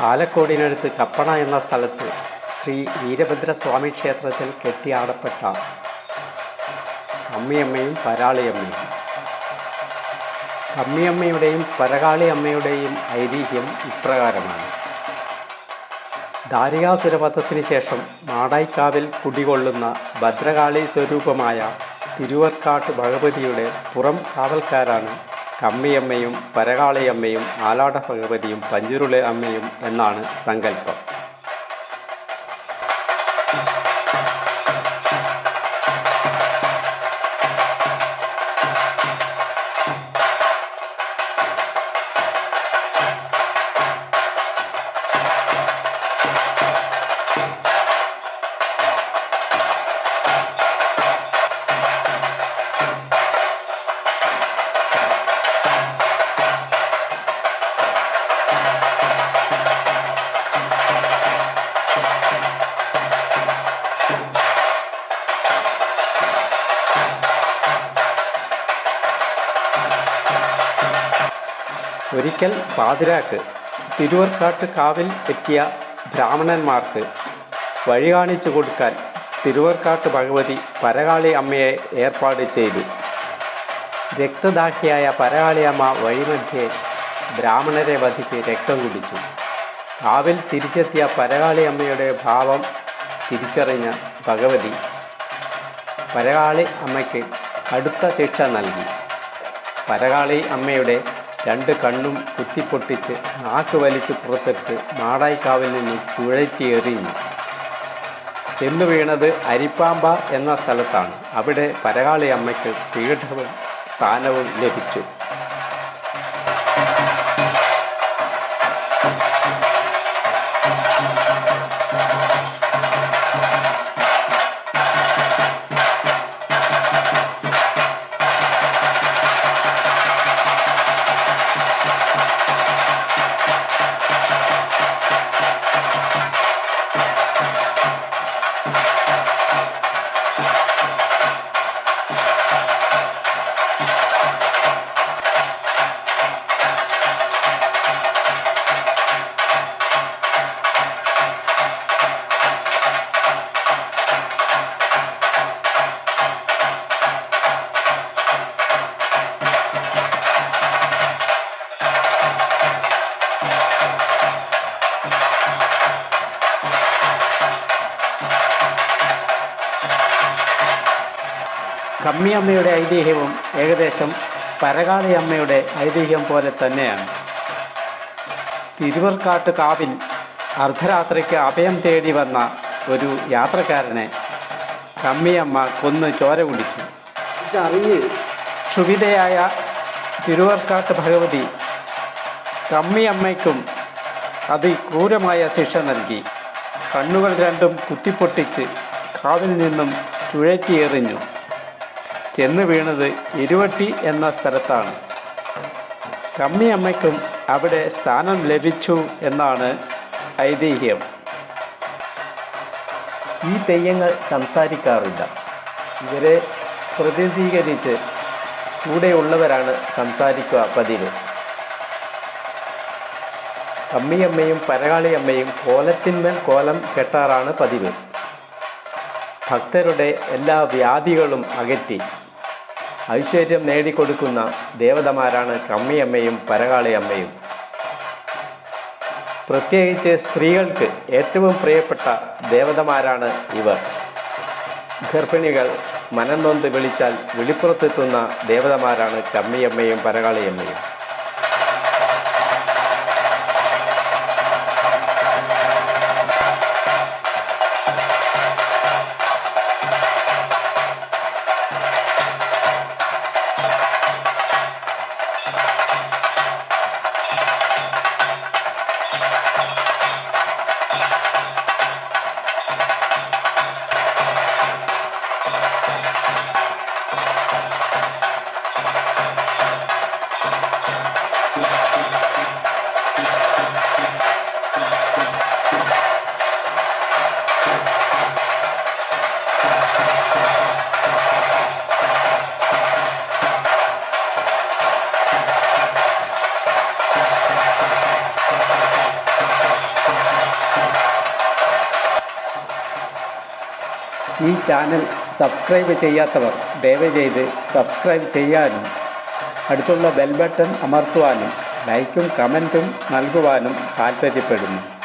ആലക്കോടിനടുത്ത് കപ്പണ എന്ന സ്ഥലത്ത് ശ്രീ വീരഭദ്രസ്വാമി ക്ഷേത്രത്തിൽ കെട്ടിയാടപ്പെട്ട അമ്മിയമ്മയും പരാളിയമ്മയും. അമ്മിയമ്മയുടെയും പരകാളി അമ്മയുടെയും ഐതിഹ്യം ഇപ്രകാരമാണ്. ദാരികാസുരപഥത്തിന് ശേഷം മാടായിക്കാവിൽ കുടികൊള്ളുന്ന ഭദ്രകാളി സ്വരൂപമായ തിരുവർക്കാട്ട് ഭഗവതിയുടെ പുറം കാവൽക്കാരാണ് കമ്മിയമ്മയും പരകാളിയമ്മയും ആലാട ഭഗവതിയും പഞ്ചുരുളി അമ്മയും എന്നാണ് സങ്കല്പം. ഒരിക്കൽ പാതിരാക്ക് തിരുവർക്കാട്ട് കാവിൽ എത്തിയ ബ്രാഹ്മണന്മാർക്ക് വഴി കാണിച്ചു കൊടുക്കാൻ തിരുവർക്കാട്ട് ഭഗവതി പരകാളി അമ്മയെ ഏർപ്പാട് ചെയ്തു. രക്തദാഹിയായ പരകാളി അമ്മ വഴിമധ്യേ ബ്രാഹ്മണരെ വധിച്ച് രക്തം കുടിച്ചു. കാവിൽ തിരിച്ചെത്തിയ പരകാളി അമ്മയുടെ ഭാവം തിരിച്ചറിഞ്ഞ ഭഗവതി പരകാളി അമ്മയ്ക്ക് കടുത്ത ശിക്ഷ നൽകി. പരകാളി അമ്മയുടെ രണ്ട് കണ്ണും കുത്തിപ്പൊട്ടിച്ച് നാക്ക് വലിച്ച് പുറത്തെടുത്ത് മാടായിക്കാവിൽ നിന്ന് ചുഴറ്റി എറിഞ്ഞു ചെന്നു വീണത് അരിപ്പാമ്പ എന്ന സ്ഥലത്താണ്. അവിടെ പരകാളി അമ്മയ്ക്ക് പീഠവും സ്ഥാനവും ലഭിച്ചു. കമ്മിയമ്മയുടെ ഐതിഹ്യവും ഏകദേശം പരകാളി അമ്മയുടെ ഐതിഹ്യം പോലെ തന്നെയാണ്. തിരുവർക്കാട്ട് കാവിൽ അർദ്ധരാത്രിക്ക് അഭയം തേടി വന്ന ഒരു യാത്രക്കാരനെ കമ്മിയമ്മ കൊന്ന് ചോര കുടിച്ചു. ഇതറിഞ്ഞ് ക്ഷുഭിതയായ തിരുവർക്കാട്ട് ഭഗവതി കമ്മിയമ്മയ്ക്കും അതിക്രൂരമായ ശിക്ഷ നൽകി. കണ്ണുകൾ രണ്ടും കുത്തിപ്പൊട്ടിച്ച് കാവിൽ നിന്നും ചുഴറ്റിയെറിഞ്ഞു. ചെന്ന് വീണത് ഇരുവട്ടി എന്ന സ്ഥലത്താണ്. കമ്മിയമ്മയ്ക്കും അവിടെ സ്ഥാനം ലഭിച്ചു എന്നാണ് ഐതിഹ്യം. ഈ തെയ്യങ്ങൾ സംസാരിക്കാറില്ല. ഇവരെ പ്രതിനിധീകരിച്ച് കൂടെയുള്ളവരാണ് സംസാരിക്കുക പതിവ്. കമ്മിയമ്മയും പരകാളിയമ്മയും കോലത്തിന്മേൽ കോലം കെട്ടാറാണ് പതിവ്. ഭക്തരുടെ എല്ലാ വ്യാധികളും അകറ്റി. ഐശ്വര്യം നേടിക്കൊടുക്കുന്ന ദേവതമാരാണ് കമ്മിയമ്മയും പരകാളിയമ്മയും. പ്രത്യേകിച്ച് സ്ത്രീകൾക്ക് ഏറ്റവും പ്രിയപ്പെട്ട ദേവതമാരാണ് ഇവർ. ഗർഭിണികൾ മനം നൊന്ത് വിളിച്ചാൽ വിളിപ്പുറത്തെത്തുന്ന ദേവതമാരാണ് കമ്മിയമ്മയും പരകാളിയമ്മയും. ചാനൽ സബ്സ്ക്രൈബ് ചെയ്യാത്തവർ ദയവ് ചെയ്ത് സബ്സ്ക്രൈബ് ചെയ്യാനും അടുത്തുള്ള ബെൽ ബട്ടൺ അമർത്തുവാനും ലൈക്കും കമന്റും നൽകുവാനും താൽപ്പര്യപ്പെടുന്നു.